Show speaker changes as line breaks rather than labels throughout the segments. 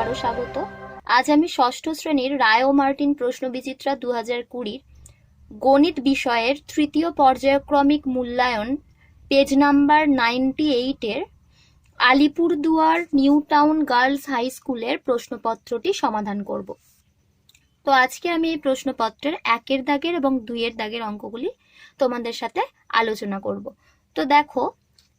আবারও স্বাগত। আজ আমি ষষ্ঠ শ্রেণির রায় ও মার্টিন প্রশ্ন বিচিত্রা দু হাজার কুড়ির গণিত বিষয়ের তৃতীয় পর্যায়ক্রমিক মূল্যায়ন, পেজ নাম্বার নাইনটি এইটের Alipurduar New Town Girls High স্কুলের প্রশ্নপত্রটি সমাধান করব। তো আজকে আমি এই প্রশ্নপত্রের একের দাগের এবং দুইয়ের দাগের অঙ্কগুলি তোমাদের সাথে আলোচনা করব। তো দেখো,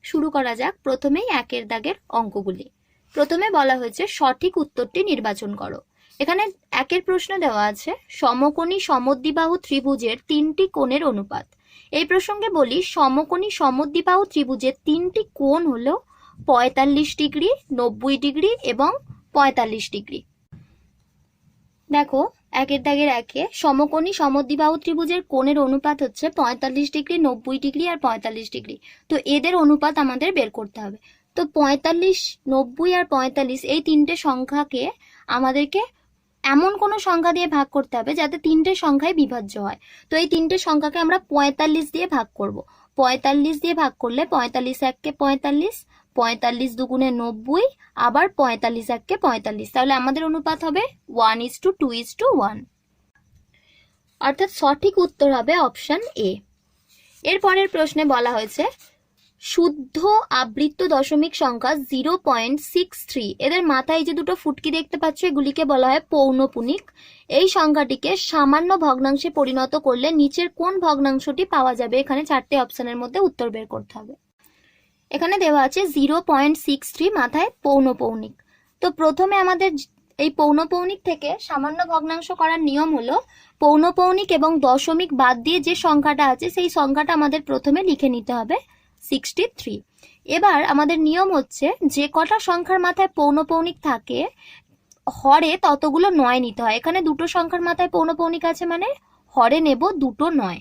শুরু করা যাক প্রথমেই একের দাগের অঙ্কগুলি। প্রথমে বলা হয়েছে সঠিক উত্তরটি নির্বাচন করো। এখানে একের প্রশ্ন দেওয়া আছে, সমকোণী সমদ্বিবাহু ত্রিভুজের তিনটি কোণের অনুপাত। এই প্রসঙ্গে বলি, সমকোণী সমদ্বিবাহু ত্রিভুজের তিনটি কোণ হলো পঁয়তাল্লিশ ডিগ্রি, নব্বই ডিগ্রি এবং পঁয়তাল্লিশ ডিগ্রি। দেখো, একের দাগের একে, সমকোণী সমদ্বিবাহু ত্রিভুজের কোণের অনুপাত হচ্ছে পঁয়তাল্লিশ ডিগ্রি, নব্বই ডিগ্রি আর পঁয়তাল্লিশ ডিগ্রি। তো এদের অনুপাত আমাদের বের করতে হবে। তো পঁয়তাল্লিশ, নব্বই আর পঁয়তাল্লিশ এই তিনটে সংখ্যাকে আমাদেরকে এমন কোনো সংখ্যা দিয়ে ভাগ করতে হবে যাতে তিনটে সংখ্যায় বিভাজ্য হয়। তো এই তিনটে সংখ্যাকে আমরা পঁয়তাল্লিশ দিয়ে ভাগ করব। পঁয়তাল্লিশ দিয়ে ভাগ করলে পঁয়তাল্লিশ এককে পঁয়তাল্লিশ পঁয়তাল্লিশ দুগুণে নব্বই, আবার পঁয়তাল্লিশ এককে পঁয়তাল্লিশ। তাহলে আমাদের অনুপাত হবে one is to two is to one অর্থাৎ সঠিক উত্তর হবে অপশন এ এরপরের প্রশ্নে বলা হয়েছে শুদ্ধ আবৃত্ত দশমিক সংখ্যা জিরো পয়েন্ট সিক্স থ্রি। এদের মাথায় যে দুটো ফুটকি দেখতে পাচ্ছ, এগুলিকে বলা হয় পৌনপুনিক। এই সংখ্যাটিকে সামান্য ভগ্নাংশে পরিণত করলে নিচের কোন ভগ্নাংশটি পাওয়া যাবে? এখানে চারটে অপশনের মধ্যে উত্তর বের করতে হবে। এখানে দেওয়া আছে জিরো পয়েন্ট সিক্স থ্রি মাথায় পৌনপৌনিক। তো প্রথমে আমাদের এই পৌনপৌনিক থেকে সামান্য ভগ্নাংশ করার নিয়ম হলো, পৌনপৌনিক এবং দশমিক বাদ দিয়ে যে সংখ্যাটা আছে, সেই সংখ্যাটা আমাদের প্রথমে লিখে নিতে হবে। সিক্সটি থ্রি এবার আমাদের নিয়ম হচ্ছে, যে কটা সংখ্যার মাথায় পৌনপৌনিক থাকে, হরে ততগুলো নয় নিতে হয়। এখানে দুটো সংখ্যার মাথায় পৌনপৌনিক আছে মানে হরে নেব দুটো নয়।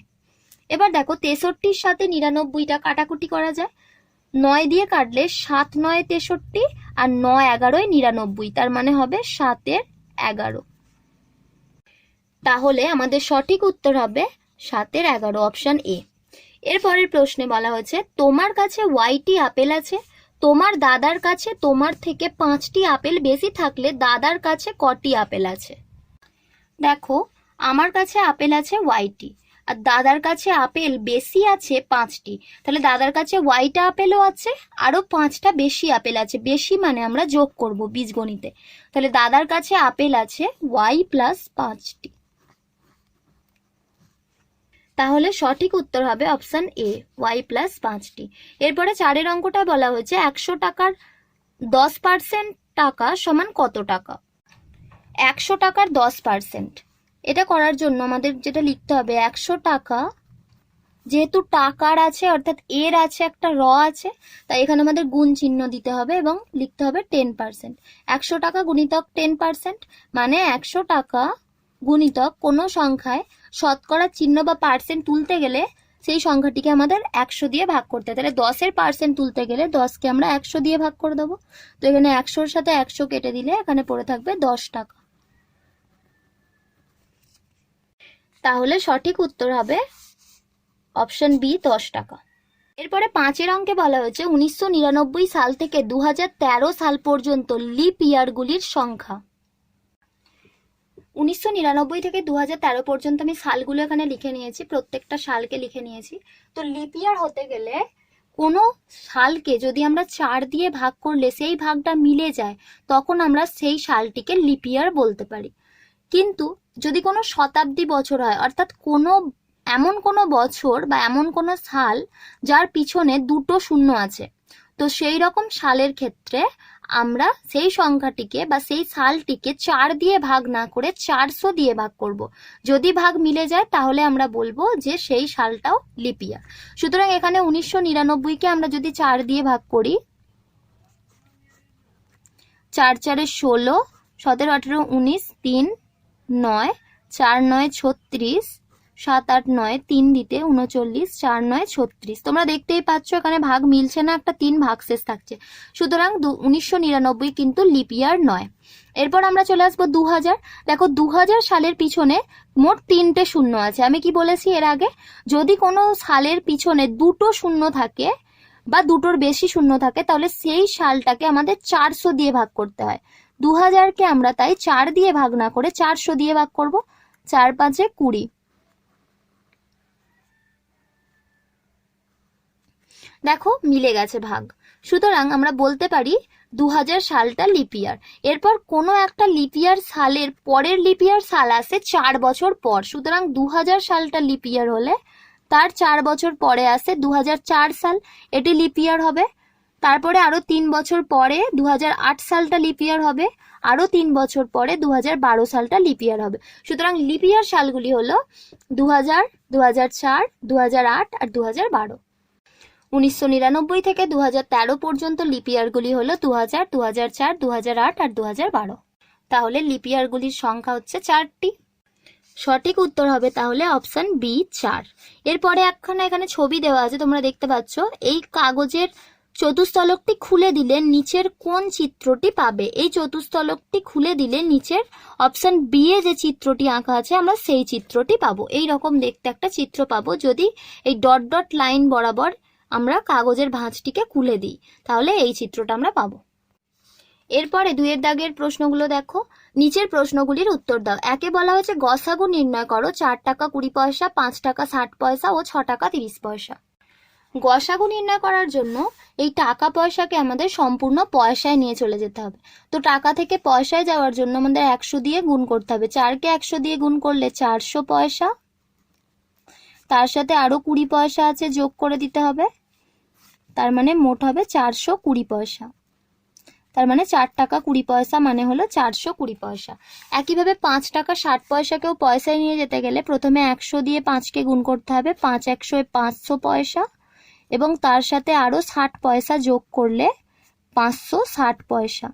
এবার দেখো, তেষট্টির সাথে নিরানব্বইটা কাটাকুটি করা যায়। নয় দিয়ে কাটলে সাত নয় তেষট্টি আর নয় এগারোয় নিরানব্বই, তার মানে হবে সাতের এগারো। তাহলে আমাদের সঠিক উত্তর হবে সাতের এগারো, অপশান এ। এরপরের প্রশ্নে বলা হয়েছে, তোমার কাছে ওয়াইটি আপেল আছে? তোমার দাদার কাছে তোমার থেকে পাঁচটি আপেল বেশি থাকলে দাদার কাছে কটি আপেল আছে? দেখো, আমার কাছে আপেল আছে ওয়াইটি আর দাদার কাছে আপেল বেশি আছে পাঁচটি। তাহলে দাদার কাছে ওয়াইটা আপেলও আছে, আরও পাঁচটা বেশি আপেল আছে। বেশি মানে আমরা যোগ করব বীজগণিতে। তাহলে দাদার কাছে আপেল আছে ওয়াই প্লাস পাঁচটি। তাহলে সঠিক উত্তর হবে অপশান এ ওয়াই প্লাস পাঁচটি। এরপরে চারের অঙ্কটা বলা হয়েছে একশো টাকার দশ পার্সেন্ট টাকা সমান কত টাকা? একশো টাকার দশ পার্সেন্ট এটা করার জন্য আমাদের যেটা লিখতে হবে, একশো টাকা যেহেতু টাকার আছে, অর্থাৎ এর আছে, একটা র আছে, তাই এখানে আমাদের গুণ চিহ্ন দিতে হবে এবং লিখতে হবে টেন পার্সেন্ট একশো টাকা গুণিতক টেন পার্সেন্ট মানে একশো টাকা গুণিতক কোনো সংখ্যায় শতকরা চিহ্ন বা পার্সেন্ট তুলতে গেলে সেই সংখ্যাটিকে আমাদের একশো দিয়ে ভাগ করতে তাহলে দশের পার্সেন্ট তুলতে গেলে দশকে আমরা একশো দিয়ে ভাগ করে দেবো। তো এখানে একশোর সাথে একশো কেটে দিলে এখানে পড়ে থাকবে দশ টাকা। তাহলে সঠিক উত্তর হবে অপশন বি, দশ টাকা। এরপরে পাঁচের অঙ্কে বলা হয়েছে উনিশশো নিরানব্বই সাল থেকে দু হাজার তেরো সাল পর্যন্ত লিপ ইয়ারগুলির সংখ্যা। উনিশশো নিরানব্বই থেকে দু তেরো পর্যন্ত আমি সালগুলো এখানে লিখে নিয়েছি, প্রত্যেকটা সালকে লিখে নিয়েছি। তো লিপিয়ার হতে গেলে কোনো সালকে যদি আমরা চার দিয়ে ভাগ করলে, সেই ভাগটা মিলে যায়, তখন আমরা সেই সালটিকে লিপিয়ার বলতে পারি। কিন্তু যদি কোনো শতাব্দী বছর হয়, অর্থাৎ কোনো, এমন কোনো বছর বা এমন কোনো সাল যার পিছনে দুটো শূন্য আছে, তো সেই রকম সালের ক্ষেত্রে আমরা সেই সংখ্যাটিকে বা সেই সালটিকে চার দিয়ে ভাগ না করে চারশো দিয়ে ভাগ করব। যদি ভাগ মিলে যায়, তাহলে আমরা বলব যে সেই সালটাও লিপিয়া সুতরাং এখানে উনিশশো নিরানব্বইকে আমরা যদি চার দিয়ে ভাগ করি, চার চারে ষোলো, সতেরো, আঠেরো, উনিশ, তিন, নয়, চার, নয়, ছত্রিশ সাত আট নয় তিন দিতে উনচল্লিশ, চার নয় ছত্রিশ। তোমরা দেখতেই পাচ্ছ এখানে ভাগ মিলছে না, একটা তিন ভাগ শেষ থাকছে। সুতরাং উনিশশো নিরানব্বই কিন্তু লিপিয়ার নয়। এরপর আমরা চলে আসব দু হাজার দেখো দু হাজার সালের পিছনে মোট তিনটে শূন্য আছে। আমি কি বলেছি এর আগে? যদি কোনো সালের পিছনে দুটো শূন্য থাকে বা দুটোর বেশি শূন্য থাকে, তাহলে সেই সালটাকে আমাদের চারশো দিয়ে ভাগ করতে হয়। দু হাজারকে আমরা তাই চার দিয়ে ভাগ না করে চারশো দিয়ে ভাগ করব। চার পাঁচে কুড়ি। দেখো, মিলে গেছে ভাগ। সুতরাং আমরা বলতে পারি দু হাজার সালটা লিপিয়ার এরপর কোনো একটা লিপিয়ার সালের পরের লিপিয়ার সাল আসে চার বছর পর। সুতরাং দু হাজার সালটা লিপিয়ার হলে তার চার বছর পরে আসে দু হাজার চার সাল। এটি লিপিয়ার হবে। তারপরে আরও তিন বছর পরে দু হাজার আট সালটা লিপিয়ার হবে। আরও তিন বছর পরে দু হাজার বারো সালটা লিপিয়ার হবে। সুতরাং লিপিয়ার সালগুলি হলো দু হাজার দু হাজার চার দু হাজার আট আর দু হাজার বারো। উনিশশো নিরানব্বই থেকে দু তেরো পর্যন্ত লিপিয়ারগুলি হলো দু হাজার দু হাজার চার দু হাজার আট আর দু হাজার বারো। তাহলে লিপিয়ারগুলির সংখ্যা হচ্ছে চারটি। সঠিক উত্তর হবে তাহলে অপশন বি, চার। এরপরে একখানা এখানে ছবি দেওয়া আছে, তোমরা দেখতে পাচ্ছ। এই কাগজের চতুস্থলকটি খুলে দিলে নিচের কোন চিত্রটি পাবে? এই চতুস্থলকটি খুলে দিলে নিচের অপশন বি এ যে চিত্রটি আঁকা আছে, আমরা সেই চিত্রটি পাবো। এই রকম দেখতে একটা চিত্র পাবো, যদি এই ডট ডট লাইন বরাবর আমরা কাগজের ভাঁজটিকে খুলে দিই। তাহলে এই চিত্রটা আমরা পাবো। এরপরে দুয়ের দাগের প্রশ্নগুলো দেখো। নিচের প্রশ্নগুলির উত্তর দাও। একে বলা হয়েছে গসাগু নির্ণয় করো, চার টাকা কুড়ি পয়সা, পাঁচ টাকা ষাট পয়সা ও ছ টাকা তিরিশ পয়সা। গসাগু নির্ণয় করার জন্য এই টাকা পয়সাকে আমাদের সম্পূর্ণ পয়সায় নিয়ে চলে যেতে হবে। তো টাকা থেকে পয়সায় যাওয়ার জন্য আমাদের একশো দিয়ে গুণ করতে হবে। চারকে একশো দিয়ে গুণ করলে চারশো পয়সা। তার সাথে আরও কুড়ি পয়সা আছে যোগ করে দিতে হবে। তার মানে মোট হবে চারশো কুড়ি পয়সা। তার মানে চার টাকা কুড়ি পয়সা মানে হলো চারশো কুড়ি পয়সা। একইভাবে পাঁচ টাকা ষাট পয়সাকেও পয়সায় নিয়ে যেতে গেলে প্রথমে একশো দিয়ে পাঁচকে গুণ করতে হবে, পাঁচ একশো পাঁচশো পয়সা এবং তার সাথে আরও ষাট পয়সা যোগ করলে পাঁচশো ষাট পয়সা।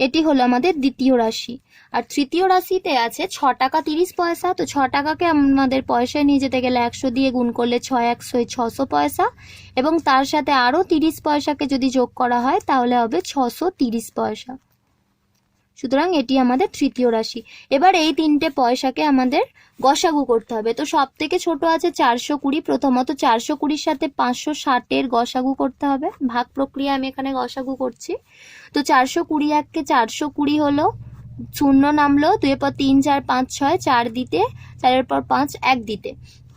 এটি হলো আমাদের দ্বিতীয় রাশি। আর তৃতীয় রাশিতে আছে ছ টাকা তিরিশ পয়সা, তো ছ টাকাকে আমাদের পয়সায় নিয়ে যেতে গেলে একশো দিয়ে গুণ করলে ছয় একশো ছশো পয়সা। এবং তার সাথে আরও তিরিশ পয়সাকে যদি যোগ করা হয়, তাহলে হবে ছশো তিরিশ পয়সা। সুতরাং এটি আমাদের তৃতীয় রাশি। এবার এই তিনটে পয়সাকে আমাদের গসাগু করতে হবে। তো সব থেকে ছোট আছে চারশো কুড়ি, প্রথমত চারশো কুড়ির সাথে পাঁচশো ষাটের গসাগু করতে হবে। ভাগ প্রক্রিয়া আমি এখানে গসাগু করছি। তো চারশো কুড়ি এককে চারশো কুড়ি হলো, শূন্য নামলো দুই পর তিন, চার, পাঁচ, ছয়, চার দিতে, চারের পর পাঁচ, এক দিতে।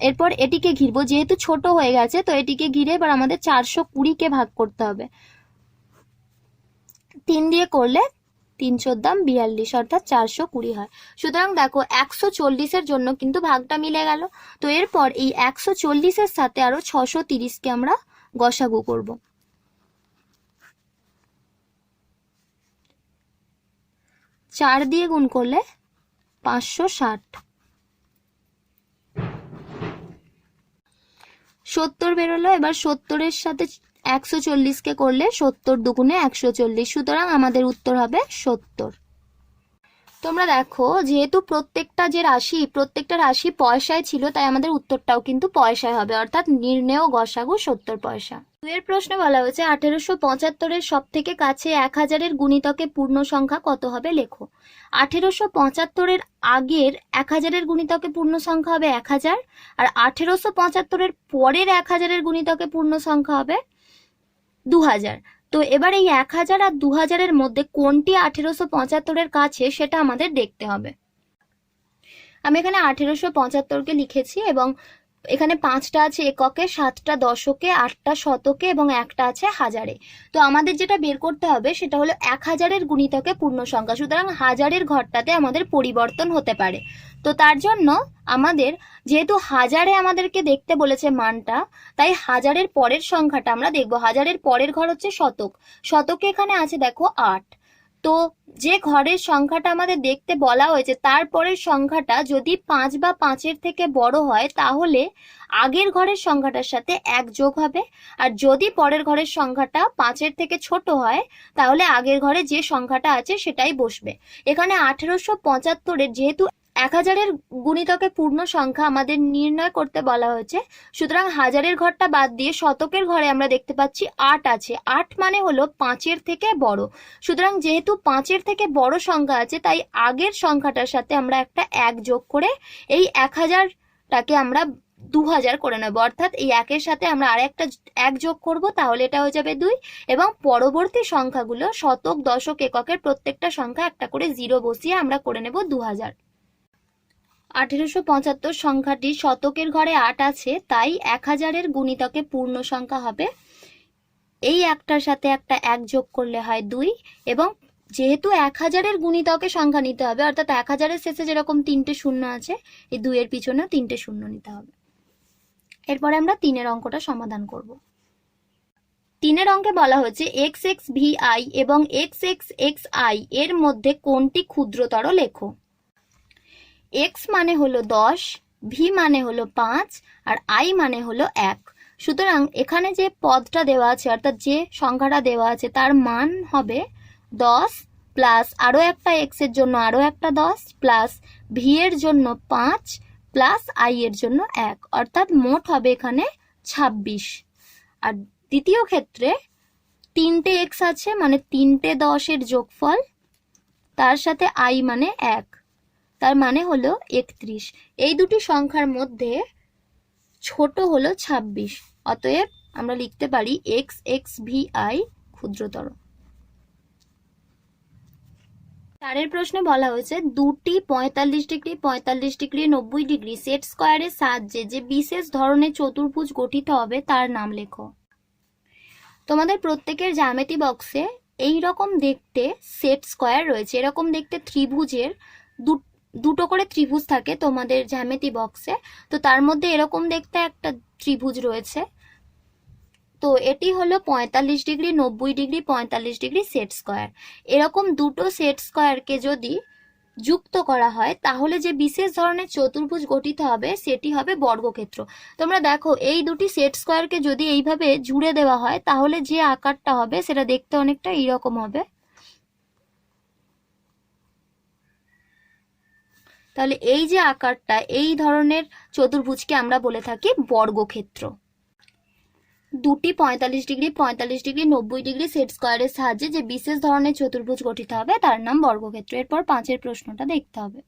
এরপর এটিকে ঘিরবো, যেহেতু ছোট হয়ে গেছে, তো এটিকে ঘিরে এবার আমাদের চারশো কুড়িকে ভাগ করতে হবে। তিন দিয়ে করলে তিনশোর দাম বিয়াল্লিশ অর্থাৎ চারশো কুড়ি হয়। সুতরাং দেখো, একশো চল্লিশের জন্য কিন্তু ভাগটা মিলে গেল। তো এরপর এই একশো চল্লিশের সাথে আরও ছশো তিরিশকে আমরা গসাগু করব। চার দিয়ে গুণ করলে পাঁচশো ষাট। সত্তর বেরোলো, এবার সত্তরের সাথে একশো চল্লিশকে করলে সত্তর দুগুণে একশো চল্লিশ। সুতরাং আমাদের উত্তর হবে সত্তর। তোমরা দেখো, যেহেতু প্রত্যেকটা যে রাশি, প্রত্যেকটা রাশি পয়সায় ছিল, তাই আমাদের উত্তরটাও কিন্তু পয়সায় হবে। অর্থাৎ নির্ণেয় গসাগু সত্তর পয়সা। দুয়ের প্রশ্নে বলা হয়েছে, আঠেরোশো পঁচাত্তরের সব থেকে কাছে এক হাজারের গুণিতকে পূর্ণ সংখ্যা কত হবে? লেখো। আঠেরোশো পঁচাত্তরের আগের এক হাজারের গুণিতকে পূর্ণ সংখ্যা হবে এক হাজার, আর আঠেরোশো পঁচাত্তরের পরের এক হাজারের গুণিতকে পূর্ণ সংখ্যা হবে দু হাজার তো এবার এই এক হাজার আর দু হাজারের মধ্যে কোনটি আঠেরোশো পঁচাত্তরের কাছে সেটা আমাদের দেখতে হবে। আমি এখানে আঠেরোশো পঁচাত্তরকে লিখেছি এবং এখানে পাঁচটা আছে এককে, সাতটা দশকে, আটটা শতকে এবং একটা আছে হাজারে। তো আমাদের যেটা বের করতে হবে সেটা হলো এক হাজারের গুণিতকে পূর্ণ সংখ্যা সুতরাং হাজারের ঘরটাতে আমাদের পরিবর্তন হতে পারে। তো তার জন্য আমাদের যেহেতু হাজারে আমাদেরকে দেখতে বলেছে মানটা, তাই হাজারের পরের সংখ্যাটা আমরা দেখব। হাজারের পরের ঘর হচ্ছে শতক। শতকে এখানে আছে দেখো আট। তো যে ঘরের সংখ্যাটা আমাদের দেখতে বলা হয়েছে তারপরের সংখ্যাটা যদি পাঁচ বা পাঁচের থেকে বড় হয়, তাহলে আগের ঘরের সংখ্যাটার সাথে এক যোগ হবে। আর যদি পরের ঘরের সংখ্যাটা পাঁচের থেকে ছোট হয়, তাহলে আগের ঘরে যে সংখ্যাটা আছে সেটাই বসবে। এখানে আঠেরোশো পঁচাত্তরের যেহেতু এক হাজারের গুণিতকে পূর্ণ সংখ্যা আমাদের নির্ণয় করতে বলা হয়েছে। সুতরাং হাজারের ঘরটা বাদ দিয়ে শতকের ঘরে আমরা দেখতে পাচ্ছি আট আছে। আট মানে হলো পাঁচের থেকে বড়। সুতরাং যেহেতু পাঁচের থেকে বড় সংখ্যা আছে, তাই আগের সংখ্যাটার সাথে আমরা একটা এক যোগ করে এই এক হাজারটাকে আমরা দু হাজার করে নেব। অর্থাৎ এই একের সাথে আমরা আর একটা এক যোগ করব, তাহলে এটা হয়ে যাবে দুই। এবং পরবর্তী সংখ্যাগুলো শতক, দশক, এককের প্রত্যেকটা সংখ্যা একটা করে জিরো বসিয়ে আমরা করে নেব দু হাজার। আঠেরোশো পঁচাত্তর সংখ্যাটি শতকের ঘরে আট আছে, তাই এক হাজারের গুণিতকে পূর্ণ সংখ্যা হবে। এই একটার সাথে একটা এক যোগ করলে হয় দুই, এবং যেহেতু এক হাজারের গুণিতকে সংখ্যা নিতে হবে, অর্থাৎ এক হাজারের শেষে যেরকম তিনটে শূন্য আছে, এই দুইয়ের পিছনেও তিনটে শূন্য নিতে হবে। এরপরে আমরা তিনের অঙ্কটা সমাধান করব। তিনের অঙ্কে বলা হয়েছে এক্স এক্স ভি আই এবং এক্স এক্স এক্স আই এর মধ্যে কোনটি ক্ষুদ্রতর লেখো? এক্স মানে হলো দশ ভি মানে হলো পাঁচ, আর আই মানে হলো এক। সুতরাং এখানে যে পদটা দেওয়া আছে, অর্থাৎ যে সংখ্যাটা দেওয়া আছে, তার মান হবে দশ প্লাস আরও একটা এক্সের জন্য আরও একটা দশ প্লাস ভি এর জন্য পাঁচ প্লাস আই এর জন্য এক। অর্থাৎ মোট হবে এখানে ছাব্বিশ। আর দ্বিতীয় ক্ষেত্রে তিনটে এক্স আছে মানে তিনটে দশের যোগফল, তার সাথে আই মানে এক। তার মানে হলো একত্রিশ। এই দুটি সংখ্যার মধ্যে ছোট হলো ছাব্বিশ। অতএব আমরা লিখতে পারি এক্স এক্স, ভি, আই ক্ষুদ্রতর। চারের প্রশ্নে বলা হয়েছে, দুটি পঁয়তাল্লিশ ডিগ্রি পঁয়তাল্লিশ ডিগ্রি, নব্বই ডিগ্রি, সেট স্কোয়ারের সাহায্যে যে বিশেষ ধরনের চতুর্ভুজ গঠিত হবে তার নাম লেখো। তোমাদের প্রত্যেকের জ্যামিতি বক্সে এই রকম দেখতে সেট স্কোয়ার রয়েছে, এরকম দেখতে ত্রিভুজের দু- দুটো করে ত্রিভুজ থাকে তোমাদের জ্যামিতি বক্সে। তো তার মধ্যে এরকম দেখতে একটা ত্রিভুজ রয়েছে। তো এটি হলো পঁয়তাল্লিশ ডিগ্রি, নব্বই ডিগ্রি, পঁয়তাল্লিশ ডিগ্রি সেট স্কোয়ার। এরকম দুটো সেট স্কোয়ারকে যদি যুক্ত করা হয়, তাহলে যে বিশেষ ধরনের চতুর্ভুজ গঠিত হবে, সেটি হবে বর্গক্ষেত্র। তোমরা দেখো, এই দুটি সেট স্কোয়ারকে যদি এইভাবে জুড়ে দেওয়া হয়, তাহলে যে আকারটা হবে, সেটা দেখতে অনেকটা এইরকম হবে। তাহলে এই যে আকারটা, এই ধরনের চতুর্ভুজকে আমরা বলে থাকি বর্গক্ষেত্র। দুটি পঁয়তাল্লিশ ডিগ্রি পঁয়তাল্লিশ ডিগ্রি, নব্বই ডিগ্রি সেট স্কোয়ারের সাহায্যে যে বিশেষ ধরনের চতুর্ভুজ গঠিত হবে, তার নাম বর্গক্ষেত্র। এরপর পাঁচের প্রশ্নটা দেখতে হবে।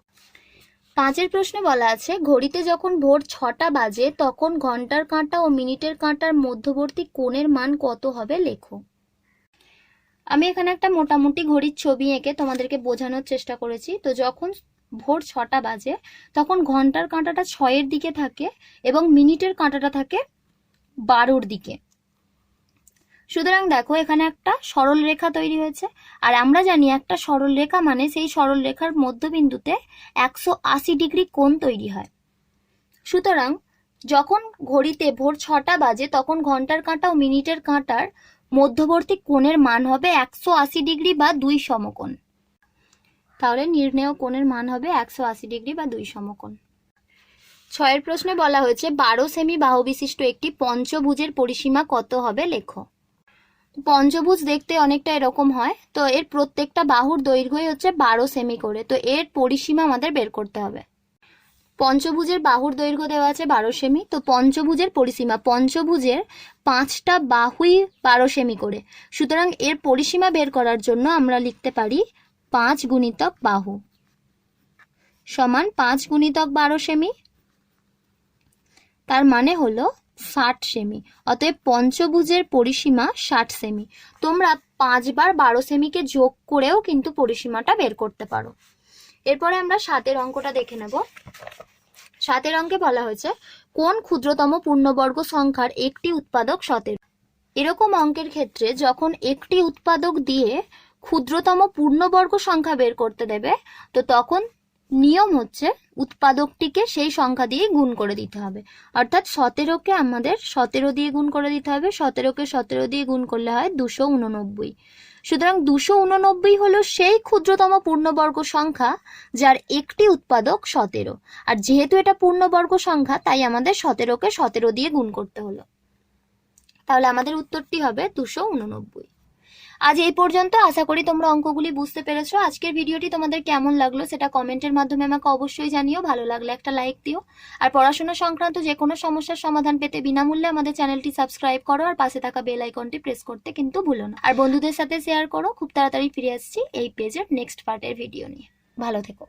পাঁচের প্রশ্নে বলা আছে, ঘড়িতে যখন ভোর ছটা বাজে, তখন ঘণ্টার কাঁটা ও মিনিটের কাঁটার মধ্যবর্তী কোণের মান কত হবে লেখো। আমি এখানে একটা মোটামুটি ঘড়ির ছবি এঁকে তোমাদেরকে বোঝানোর চেষ্টা করেছি। তো যখন ভোর ছটা বাজে, তখন ঘণ্টার কাঁটাটা ছয়ের দিকে থাকে এবং মিনিটের কাঁটাটা থাকে বারোর দিকে। সুতরাং দেখো এখানে একটা সরল রেখা তৈরি হয়েছে, আর আমরা জানি একটা সরল রেখা মানে সেই সরল রেখার মধ্যবিন্দুতে একশো আশি ডিগ্রি কোণ তৈরি হয়। সুতরাং যখন ঘড়িতে ভোর ছটা বাজে, তখন ঘণ্টার কাঁটা ও মিনিটের কাঁটার মধ্যবর্তী কোণের মান হবে একশো আশি ডিগ্রি বা দুই সমকোণ। তাহলে নির্ণেয় কোণের মান হবে একশো আশি ডিগ্রি বা দুই সমকোণ। ছয়ের প্রশ্নে বলা হয়েছে, বারো সেমি বাহু বিশিষ্ট একটি পঞ্চভুজের পরিসীমা কত হবে লেখো। পঞ্চভুজ দেখতে অনেকটা এরকম হয়, তো এর প্রত্যেকটা বাহুর দৈর্ঘ্যই হচ্ছে বারো সেমি করে, তো এর পরিসীমা আমাদের বের করতে হবে। পঞ্চভুজের বাহুর দৈর্ঘ্য দেওয়া আছে বারো সেমি, তো পঞ্চভুজের পরিসীমা, পঞ্চভুজের পাঁচটা বাহুই বারো সেমি করে। সুতরাং এর পরিসীমা বের করার জন্য আমরা লিখতে পারি পাঁচ গুণিতক বাহু। সমান পাঁচ গুণিতক বারো সেমি। তার মানে হলো ষাট সেমি। অতএব পঞ্চভুজের পরিসীমা ষাট সেমি। তোমরা পাঁচবার বারো সেমিকে যোগ করেও কিন্তু পরিসীমাটা বের করতে পারো। এরপরে আমরা সাতের অঙ্কটা দেখে নেব। সাতের অঙ্কে বলা হয়েছে, কোন ক্ষুদ্রতম পূর্ণবর্গ সংখ্যার একটি উৎপাদক সতেরো? এরকম অঙ্কের ক্ষেত্রে যখন একটি উৎপাদক দিয়ে ক্ষুদ্রতম পূর্ণবর্গ সংখ্যা বের করতে দেবে, তো তখন নিয়ম হচ্ছে উৎপাদকটিকে সেই সংখ্যা দিয়ে গুণ করে দিতে হবে। অর্থাৎ সতেরোকে আমাদের সতেরো দিয়ে গুণ করে দিতে হবে, সতেরোকে সতেরো দিয়ে গুণ করলে হয় দুশো উননব্বই। সুতরাং দুশো উননব্বই হলো সেই ক্ষুদ্রতম পূর্ণবর্গ সংখ্যা যার একটি উৎপাদক সতেরো। আর যেহেতু এটা পূর্ণবর্গ সংখ্যা, তাই আমাদের সতেরোকে সতেরো দিয়ে গুণ করতে হলো। তাহলে আমাদের উত্তরটি হবে দুশো উননব্বই। আজ এই পর্যন্ত। আশা করি তোমরা অঙ্কগুলি বুঝতে পেরেছ। আজকের ভিডিওটি তোমাদের কেমন লাগল সেটা কমেন্টের মাধ্যমে আমাকে অবশ্যই জানিও। ভালো লাগলে একটা লাইক দিও। আর পড়াশোনা সংক্রান্ত যে কোনো সমস্যার সমাধান পেতে বিনামূল্যে আমাদের চ্যানেলটি সাবস্ক্রাইব করো আর পাশে থাকা বেল আইকনটি প্রেস করতে কিন্তু ভুলো না। আর বন্ধুদের সাথে শেয়ার করো। খুব তাড়াতাড়ি ফিরে আসছি এই পেজের নেক্সট পার্টের ভিডিও নিয়ে। ভালো থেকো।